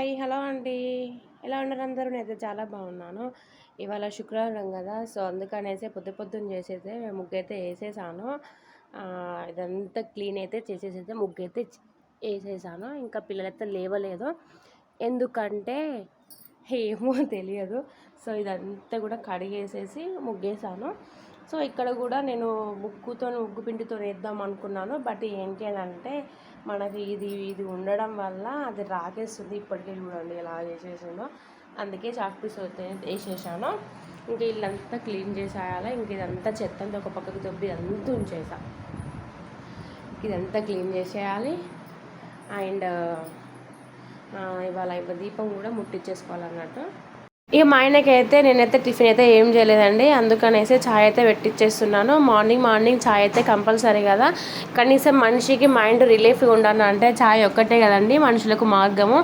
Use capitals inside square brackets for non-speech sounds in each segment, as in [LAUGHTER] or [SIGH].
Hi hello అండి. ఎలా ఉన్నారు అందరూ? నేనైతే చాలా బాగున్నాను. ఇవాళ శుక్రవారం కదా సో అందుకనేసి పొద్దు పొద్దున్న చేసేదే ముగ్గు అయితే వేసేసాను ఇదంతా క్లీన్ అయితే చేసేసైతే ముగ్గు అయితే వేసేసాను. ఇంకా పిల్లలైతే లేవలేదు. ఎందుకంటే ఏమో తెలియదు. సో ఇదంతా కూడా కడిగేసేసి ముగ్గేసాను. సో ఇక్కడ కూడా నేను ముక్కుతో ముగ్గు పిండితో వేద్దాం అనుకున్నాను. బట్ ఏంటి అని అంటే మనకి ఇది ఇది ఉండడం వల్ల అది రాకేస్తుంది. ఇప్పటికే చూడండి ఎలా చేసేసిందో. అందుకే చాక్ పీస్ వేసేసాను. ఇంకా ఇల్లంతా క్లీన్ చేసేయాలి? ఇంక ఇదంతా చెత్తంతా ఒక పక్కకు దొబ్బి ఇదంతా ఉంచేసా. ఇదంతా క్లీన్ చేసేయాలి. అండ్ ఇవాళ దీపం కూడా ముట్టించేసుకోవాలన్నట్టు ఇక మా ఆయనకైతే నేనైతే టిఫిన్ అయితే ఏం చేయలేదండి. అందుకనేసి ఛాయ్ అయితే పెట్టించేస్తున్నాను మార్నింగ్ మార్నింగ్ ఛాయ్ అయితే కంపల్సరీ కదా. కనీసం మనిషికి మైండ్ రిలీఫ్గా ఉండాలి అంటే ఛాయ్ ఒక్కటే కదండి మనుషులకు మార్గము.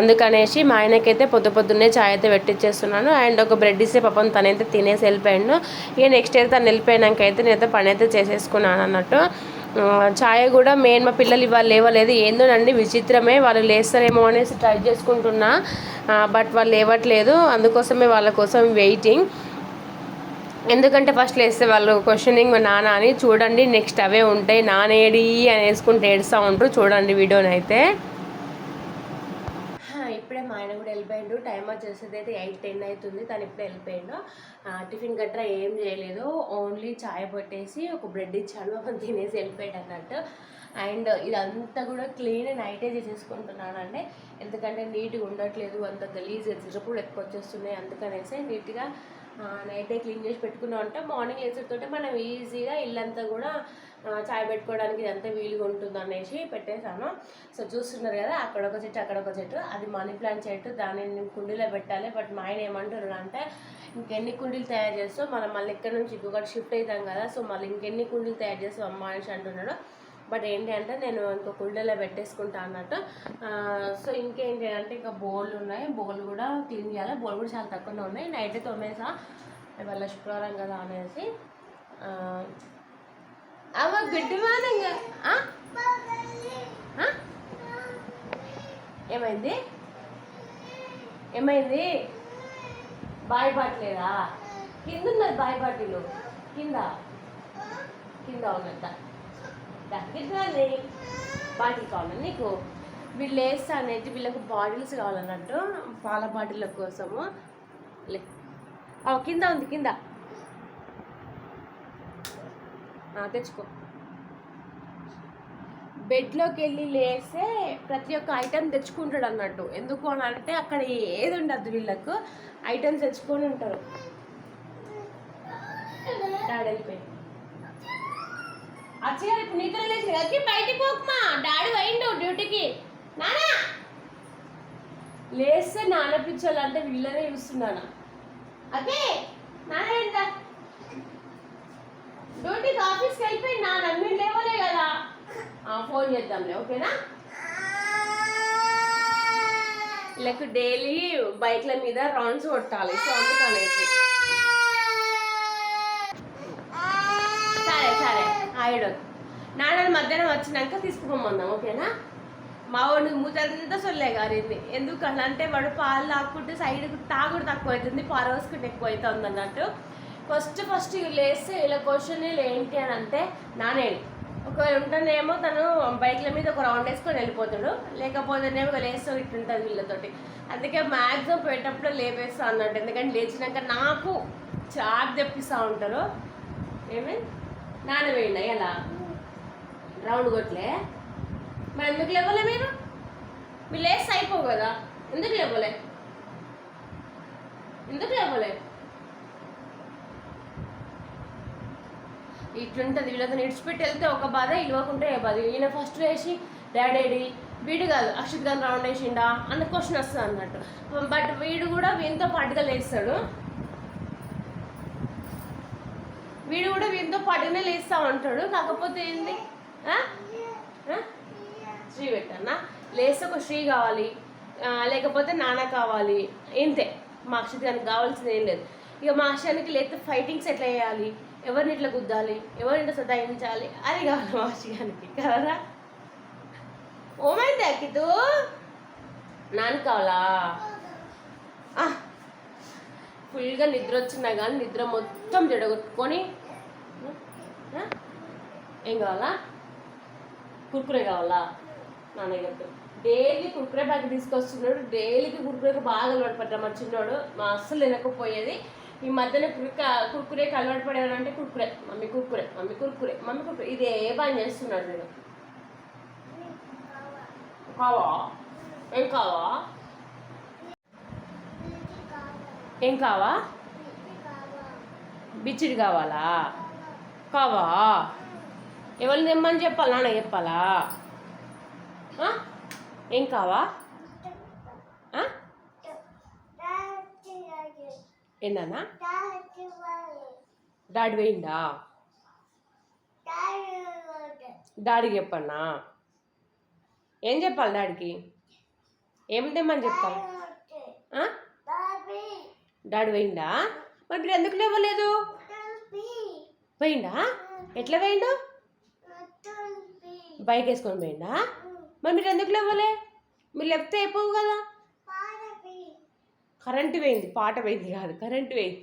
అందుకనేసి మా ఆయనకైతే పొద్దు పొద్దున్నే ఛాయ్ అయితే పెట్టించేస్తున్నాను అండ్ ఒక బ్రెడ్ ఇస్తే పాపం తనైతే తినేసి వెళ్ళిపోయాడు. ఇక నెక్స్ట్ అయితే తను వెళ్ళిపోయినాకైతే అయితే నేనైతే పని అయితే చేసేసుకున్నాను అన్నట్టు. ఛాయ్ కూడా మెయిన్ మా పిల్లలు ఇవాళ లేవలేదు. ఏందోనండి విచిత్రమే వాళ్ళు లేస్తారేమో అనేసి ట్రై చేసుకుంటున్నా. బట్ వాళ్ళు లేవట్లేదు. అందుకోసమే వాళ్ళ కోసం వెయిటింగ్. ఎందుకంటే ఫస్ట్ లేస్తే వాళ్ళు క్వశ్చనింగ్ నాన్న అని చూడండి నెక్స్ట్ అవే ఉంటాయి. నానేడి అని వేసుకుంటే ఏడుస్తూ ఉంటారు చూడండి వీడియోని అయితే ఇప్పుడే మా ఆయన కూడా వెళ్ళిపోయిండు. టైం వచ్చేసేది అయితే ఎయిట్ టెన్ అవుతుంది తను ఇప్పుడే వెళ్ళిపోయిండు. టిఫిన్ గట్రా ఏం చేయలేదు. ఓన్లీ చాయ్ పట్టేసి ఒక బ్రెడ్ ఇచ్చాను అప్పుడు తినేసి వెళ్ళిపోయాడు అన్నట్టు. అండ్ ఇదంతా కూడా క్లీన్ నైటే చేసేసుకుంటున్నానండి. ఎందుకంటే నీట్గా ఉండట్లేదు. అంత గలీజ్ ఎదురుప్పుడు ఎక్కువ వచ్చేస్తున్నాయి. అందుకనేసి నీట్గా నైటే క్లీన్ చేసి పెట్టుకున్నాం అంటే మార్నింగ్ లేచేటతోటే మనం ఈజీగా ఇల్లంతా కూడా చాయ్ పెట్టుకోవడానికి ఎంత వీలుగా ఉంటుంది అనేసి పెట్టేశాను. సో చూస్తున్నారు కదా అక్కడ ఒక చెట్టు అక్కడ ఒక చెట్టు. అది మనీ ప్లాంట్ చెట్టు. దాన్ని కుండీలో పెట్టాలి. బట్ మా ఆయన ఏమంటారు అంటే ఇంకెన్ని కుండీలు తయారు చేస్తావు? మనం మళ్ళీ ఇక్కడ నుంచి ఇంకొకటి షిఫ్ట్ అవుతాం కదా. సో మళ్ళీ ఇంకెన్ని కుండీలు తయారు చేస్తావు అమ్మ అనేసి అంటున్నాడు. బట్ ఏంటి అంటే నేను ఇంకో కుండీలో పెట్టేసుకుంటా అన్నట్టు. సో ఇంకేంటి అంటే ఇంకా బౌల్ ఉన్నాయి. బౌల్ కూడా క్లీన్ చేయాలి. బౌల్ కూడా చాలా తక్కువనే ఉన్నాయి. నైట్ తోమేసా. ఇవాళ శుక్రవారం కదా అనేసి ఆ, అవ్వ గుడ్ మార్నింగ్. ఏమైంది? ఏమైంది? బాయ్ కింద ఉన్నది బాయ్ బాటిలు కింద. కింద ఉన్నట్ట దగ్గరగానే బాటిల్ కావాలండి నీకు? వీళ్ళు వేస్తా అనేది వీళ్ళకు బాటిల్స్ కావాలన్నట్టు పాల బాటిల్ కోసము లే కింద ఉంది కింద. తెచ్చుకో. బెడ్లోకి వెళ్ళి లేస్తే ప్రతి ఒక్క ఐటెం తెచ్చుకుంటాడు అన్నట్టు. ఎందుకు అని అంటే అక్కడ ఏది ఉండదు వీళ్ళకు. ఐటమ్స్ తెచ్చుకొని ఉంటారు. డాడీ వెళ్ళిపోయి. అచ్చగా ఇప్పుడు నిద్ర లేచి వచ్చి బయటికి పోకమా? డాడీ పోయిండు డ్యూటీకి. నానా! లేస్తే నాన్న పిచ్చోళ్ళు అంటే వీళ్ళనే చూస్తున్నానా? అదే నాన్న ఏంటా డ్యూటీకి ఆఫీస్కి వెళ్ళిపోయి నా మీరు లేవలే కదా. ఆ, ఫోన్ చేద్దాంలే ఓకేనా? వీళ్ళకు డైలీ బైక్ల మీద రౌండ్స్ కొట్టాలి సో అందుకనేసి సరే సరే ఆయుడు నాన్న మధ్యాహ్నం వచ్చినాక తీసుకుపోమందాం ఓకేనా? మా వాడు మూతంతా సొల్లే గారింది. ఎందుకు అంటే వాడు పాలు తాక్కుంటే సైడ్ తాగుడు తక్కువ అవుతుంది పారవసుకుంటే ఎక్కువ అవుతుంది అన్నట్టు. ఫస్ట్ ఫస్ట్ లేస్తే ఇలా క్వశ్చన్ ఏంటి అని అంటే నానేడు ఒకవేళ ఉంటేనేమో తను బైక్ల మీద ఒక రౌండ్ వేసుకొని వెళ్ళిపోతాడు. లేకపోతేనేమో లేస్తూ ఇట్టుంటుంది వీళ్ళతోటి. అందుకే మ్యాక్సిమం పోయేటప్పుడు లేపేస్తా అన్నట్టు. ఎందుకంటే లేచినాక నాకు చాట్ తెప్పిస్తూ ఉంటారు. ఏమి? నానవేయండి ఎలా? రౌండ్ కొట్లే. మరి ఎందుకు లేవలే మీరు? మీరు లేస్తే అయిపోవు కదా. ఎందుకు లేవలే ఎందుకు లేవలే ఇట్లుంటుంది. వీళ్ళతో నిడిచిపెట్టి వెళ్తే ఒక బాధ ఇవ్వకుంటే ఏ బాధ. ఈయన ఫస్ట్ వేసి డాడీ వీడు కాదు అక్షిత్ గారు రౌండ్ వేసిండా? అన్న క్వశ్చన్ వస్తుంది అన్నట్టు. బట్ వీడు కూడా వీనితో పాటుగా లేస్తాడు. వీడు కూడా వీనితో పాటుగానే లేస్తా ఉంటాడు కాకపోతే ఏంది? శ్రీ పెట్టన్నా లేస్తే ఒక శ్రీ కావాలి. లేకపోతే నాన్న కావాలి. ఇంతే. మా అక్షిత్ గారికి కావాల్సింది ఏం లేదు. ఇక మా అక్షయానికి లేకపోతే ఫైటింగ్స్ ఎట్లా చేయాలి ఎవరిని ఇట్లా గుద్దాలి? ఎవరిని ఇట్లా సతాయించాలి అది కావాలి మా అక్షయానికి కదా ఓమైంది అక్కితు నాన్న కావాలా? ఫుల్గా నిద్ర వచ్చినా కానీ నిద్ర మొత్తం జడగొట్టుకొని ఏం కావాలా? కుర్కురే కావాలా? నాన్నగారు డైలీ కుర్కురే బ్యాగ్ తీసుకొస్తున్నాడు. డైలీకి కుర్కురేకి బాగా అలవాటు పడ్డా మా చిన్నోడు. మా అస్సలు తినకపోయేది. ఈ మధ్యన కుర్క కుర్కురేకి అలవాటు పడేవాడు అంటే Kurkure. Mummy Kurkure mummy Kurkure mummy Kurkure. ఇదే పని చేస్తున్నాడు నేను కావా? ఏం కావా? ఏం కావా? బిచ్చిడి కావాలా? కావా? ఎవరిని తెమ్మని చెప్పాలా? నాన్న చెప్పాలా? ఏం కావా? ఏందన్నా? డాడీ వేయిందా డాడీకి చెప్పన్నా? ఏం చెప్పాలి డాడీకి ఏం తెమ్మని చెప్పాలి? డాడీ వేయిందా మరి మీరు ఎందుకు లేవలేదు? పోయిందా? ఎట్లా వేయిండు బైక్ వేసుకొని పోయిందా మరి మీరు ఎందుకు లేవలే? మీరు లేపితే అయిపోవు కదా. కరెంటు పోయింది పాట పోయింది కాదు కరెంటు పోయింది.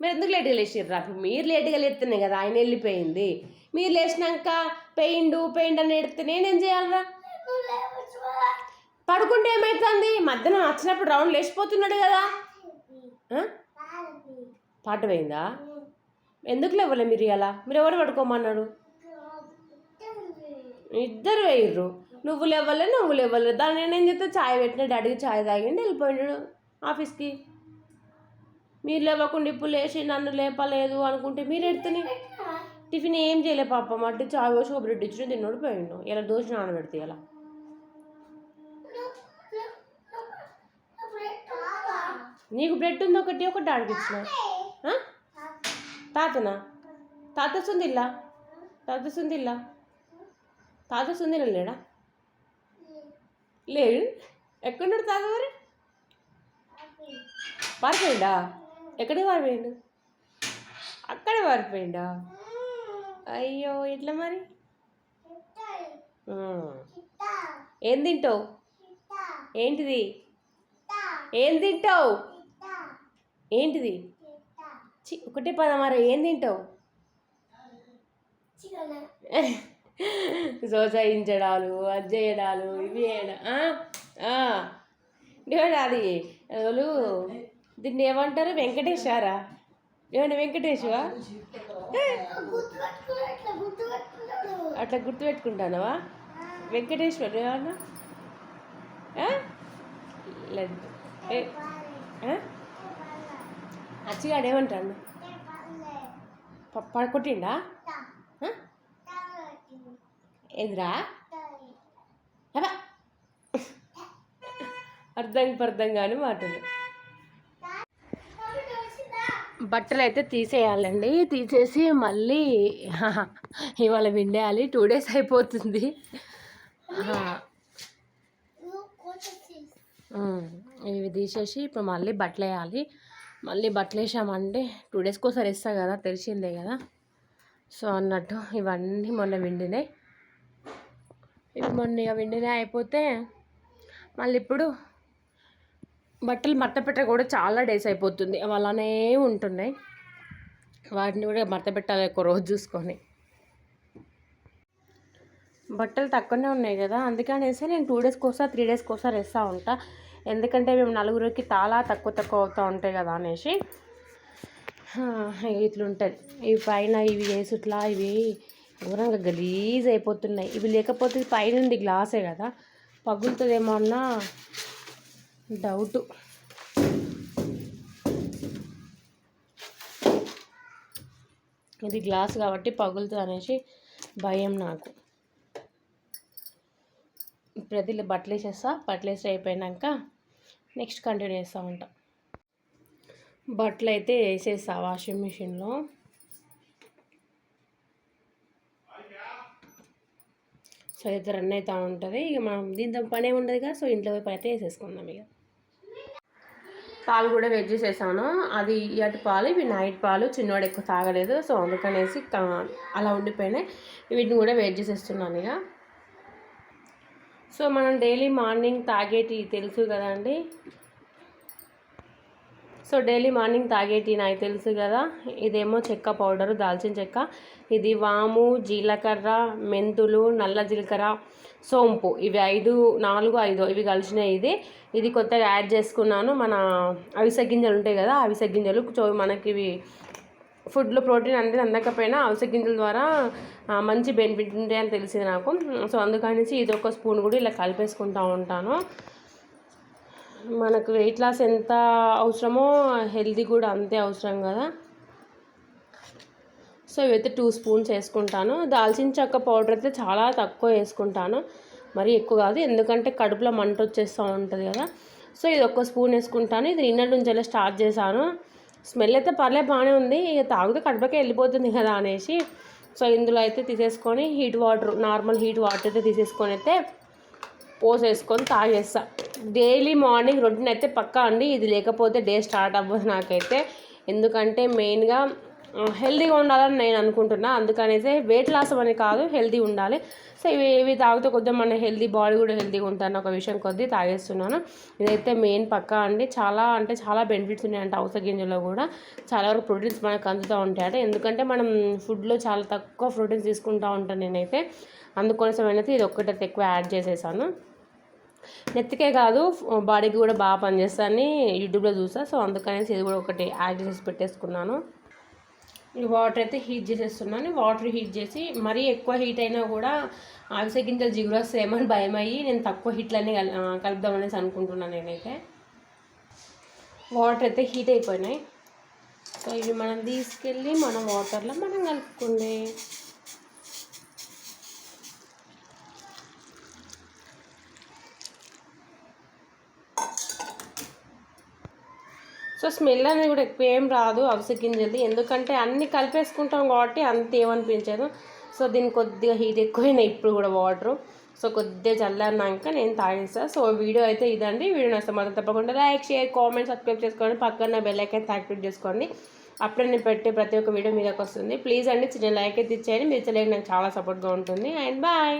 మీరు ఎందుకు లేట్గా లేచిర్రా? మీరు లేట్గా లేస్తున్నాయి కదా ఆయన వెళ్ళిపోయింది. మీరు లేచినాక పెయిండు పెయింట్ అని ఎడితే నేనేం చేయాలరా? పడుకుంటే ఏమవుతుంది మధ్యాహ్నం వచ్చినప్పుడు రౌండ్ లేచిపోతున్నాడు కదా. పాట పోయిందా? ఎందుకు లేవలే మీరు ఇలా మీరు ఎవరు పడుకోమన్నాడు? ఇద్దరు వేయర్రు నువ్వు లేవలే నువ్వు లేవలే. దాన్ని నేను చెప్తే ఛాయ్ పెట్టిన డాడీకి ఛాయ్ తాగిండి వెళ్ళిపోయినాడు ఆఫీస్కి. మీరు లేవకుండా ఇప్పుడు లేచి నన్ను లేపలేదు అనుకుంటే మీరు ఎడుతుని? టిఫిన్ ఏం చేయలే పాపం. అంటే చాయ్ పోసి ఒక బ్రెడ్ ఇచ్చిన తిన్నోడు పోయిండు. ఇలా దోశ నానబెడితే ఇలా నీకు బ్రెడ్ ఉంది ఒకటి? ఒకటి డాడీకి ఇచ్చిన. తాతనా? తాత సుందిల్లా? తాత సుందిల్లా? తాత సుందిల్లా లేడా? లేడు ఎక్కడున్నాడు తాత మరి? పారిపోయిందా ఎక్కడికి పారిపోయిండు? అక్కడే పారిపోయిండా? అయ్యో ఎట్లా మరి. ఏం తింటావు? ఏంటిది? ఏం తింటావు? ఏంటిది? చి ఒకటే పదమారా ఏం తింటావు? [LAUGHS] ప్రోత్సహించడాలు అది చేయడాలు ఇవి చేయడం అది? వాళ్ళు దీన్ని ఏమంటారు? వెంకటేశ్వరా ఏమండి వెంకటేశ్వరా అట్లా గుర్తుపెట్టుకుంటానవా? వెంకటేశ్వర ఏమన్నా? లడ్డు అచ్చిగాడు ఏమంటాడు? ప- ఏంద్రా? అబ్బా. అర్థం పర్థం కాని మాటలు. బట్టలు అయితే తీసేయాలండి. తీసేసి మళ్ళీ ఇవాళ విండేయాలి. టూ డేస్ అయిపోతుంది. ఇవి తీసేసి ఇప్పుడు మళ్ళీ బట్టలు వేయాలి మళ్ళీ బట్టలు వేసామంటే టూ డేస్కి ఒకసారి వేస్తా కదా తెలిసిందే కదా. సో అన్నట్టు ఇవన్నీ మొన్న విండినాయి. ఇవి మొన్న ఇక వెండినే అయిపోతే మళ్ళీ ఇప్పుడు బట్టలు మడత పెట్ట కూడా చాలా డేస్ అయిపోతుంది. అవి అలానే ఉంటున్నాయి. వాటిని కూడా మడత పెట్టాలి ఒక రోజు చూసుకొని. బట్టలు తక్కువనే ఉన్నాయి కదా అందుకనేసి నేను టూ డేస్కి ఒకసారి త్రీ డేస్కి ఒకసారి వేస్తూ ఉంటా. ఎందుకంటే మేము నలుగురికి చాలా తక్కువ తక్కువ అవుతూ ఉంటాయి కదా అనేసి. ఇట్లుంటుంది. ఇవి పైన ఇవి వేసుట్లా ఇవి ఘోరంగా గలీజ్ అయిపోతున్నాయి. ఇవి లేకపోతే ఇది గ్లాసే కదా. పగులుతుందేమో అన్న డౌటు. ఇది గ్లాస్ కాబట్టి పగులుతుంది అనేసి భయం నాకు. ప్రతి బట్టలు వేసేస్తా. బట్టలు వేసి అయిపోయినాక నెక్స్ట్ కంటిన్యూ చేస్తూ ఉంటా బట్టలు అయితే వేసేస్తా వాషింగ్ మిషన్లో. సో అయితే రన్ అవుతూ ఉంటుంది. ఇక మనం దీంతో పని ఉండదు కదా సో ఇంట్లో పోయి పని అయితే వేసేసుకుందాం ఇక. పాలు కూడా వెజ్ చేసేసాను. అది ఇటు పాలు ఇవి నైట్ పాలు చిన్నవాడు ఎక్కువ తాగలేదు సో అందుకనేసి అలా ఉండిపోయినాయి. వీటిని కూడా వెయిట్ చేసేస్తున్నాను ఇక. సో మనం డైలీ మార్నింగ్ తాగేటి తెలుసు కదండి. సో డైలీ మార్నింగ్ తాగేటి నాకు తెలుసు కదా ఇదేమో చెక్క పౌడరు దాల్చిన చెక్క. ఇది వాము జీలకర్ర మెంతులు నల్ల జీలకర్ర సోంపు. ఇవి ఐదు నాలుగు ఐదు ఇవి కలిసినాయి ఇది. ఇది కొత్తగా యాడ్ చేసుకున్నాను. మన అవిసె గింజలు ఉంటాయి కదా అవిసె గింజలు. సో మనకి ఇవి ఫుడ్లో ప్రోటీన్ అనేది అందకపోయినా అవిసె గింజల ద్వారా మంచి బెనిఫిట్ ఉంటాయని తెలిసింది నాకు. సో అందుకనేసి ఇది ఒక స్పూన్ కూడా ఇలా కలిపేసుకుంటూ ఉంటాను. మనకు వెయిట్ లాస్ ఎంత అవసరమో హెల్తీ కూడా అంతే అవసరం కదా. సో ఇవైతే టూ స్పూన్స్ వేసుకుంటాను. దాల్చిన చెక్క పౌడర్ అయితే చాలా తక్కువ వేసుకుంటాను. మరి ఎక్కువ కాదు ఎందుకంటే కడుపులో మంట వచ్చేస్తూ ఉంటుంది కదా. సో ఇది ఒక్క స్పూన్ వేసుకుంటాను. ఇది నిన్నటి నుంచి అలా స్టార్ట్ చేశాను. స్మెల్ అయితే పర్లే బాగానే ఉంది. ఇక తాగితే కడుపుకే వెళ్ళిపోతుంది కదా అనేసి. సో ఇందులో అయితే తీసేసుకొని heat water normal heat water అయితే తీసేసుకొని అయితే పోసేసుకొని తాగేస్తా. డైలీ మార్నింగ్ రొటీన్ అయితే పక్కా అండి. ఇది లేకపోతే డే స్టార్ట్ అవ్వదు నాకైతే. ఎందుకంటే మెయిన్గా హెల్తీగా ఉండాలని నేను అనుకుంటున్నా. అందుకనైతే వెయిట్ లాస్ అని కాదు హెల్తీ ఉండాలి. సో ఇవి ఇవి తాగితే కొద్దిగా మన హెల్తీ బాడీ కూడా హెల్తీగా ఉంటాను ఒక విషయం కొద్దీ తాగేస్తున్నాను. ఇదైతే మెయిన్ పక్కా అండి. చాలా అంటే చాలా బెనిఫిట్స్ ఉన్నాయంటే అవసర గింజలో కూడా. చాలా వరకు ప్రోటీన్స్ మనకు అందుతూ ఉంటాయట. ఎందుకంటే మనం ఫుడ్లో చాలా తక్కువ ప్రోటీన్స్ తీసుకుంటూ ఉంటాను నేనైతే. అందుకోసం అయితే ఇది ఒక్కటైతే ఎక్కువ యాడ్ చేసేసాను. నెత్తికే కాదు బాడీకి కూడా బాగా పనిచేస్తానని యూట్యూబ్లో చూసా. సో అందుకనేసి ఇది కూడా ఒకటి యాడ్ చేసి పెట్టేసుకున్నాను. ఈ వాటర్ అయితే హీట్ చేసేస్తున్నాను. వాటర్ హీట్ చేసి మరీ ఎక్కువ హీట్ అయినా కూడా ఆవిసే గింజలు జిగురు వస్తాయేమో అని భయం అయ్యి నేను తక్కువ హీట్లనే కల్ కలుపుదామనేసి అనుకుంటున్నాను నేనైతే. వాటర్ అయితే హీట్ అయిపోయినాయి. సో ఇవి మనం తీసుకెళ్ళి మనం వాటర్లో మనం కలుపుకుండే సో స్మెల్ అనేది కూడా ఎక్కువ ఏం రాదు అవిసె గింజలది. ఎందుకంటే అన్ని కలిపేసుకుంటాం కాబట్టి అంత ఏమనిపించదు. సో దీన్ని కొద్దిగా హీట్ ఎక్కువైనా ఇప్పుడు కూడా వాటరు. సో కొద్దిగా చల్లన్నాక నేను తాగేస్తాను సో వీడియో అయితే ఇదండి. వీడియో నష్టం మాత్రం తప్పకుండా లైక్ షేర్ కామెంట్ సబ్స్క్రైబ్ చేసుకోండి. పక్కన బెల్ ఐకాన్ యాక్టివేట్ చేసుకోండి. అప్పుడే నేను పెట్టే ప్రతి ఒక్క వీడియో మీదకి వస్తుంది. ప్లీజ్ అండి చిన్న లైక్ అయితే ఇచ్చేయండి. మీరు ఇచ్చలేక నాకు చాలా సపోర్ట్గా ఉంటుంది. And bye.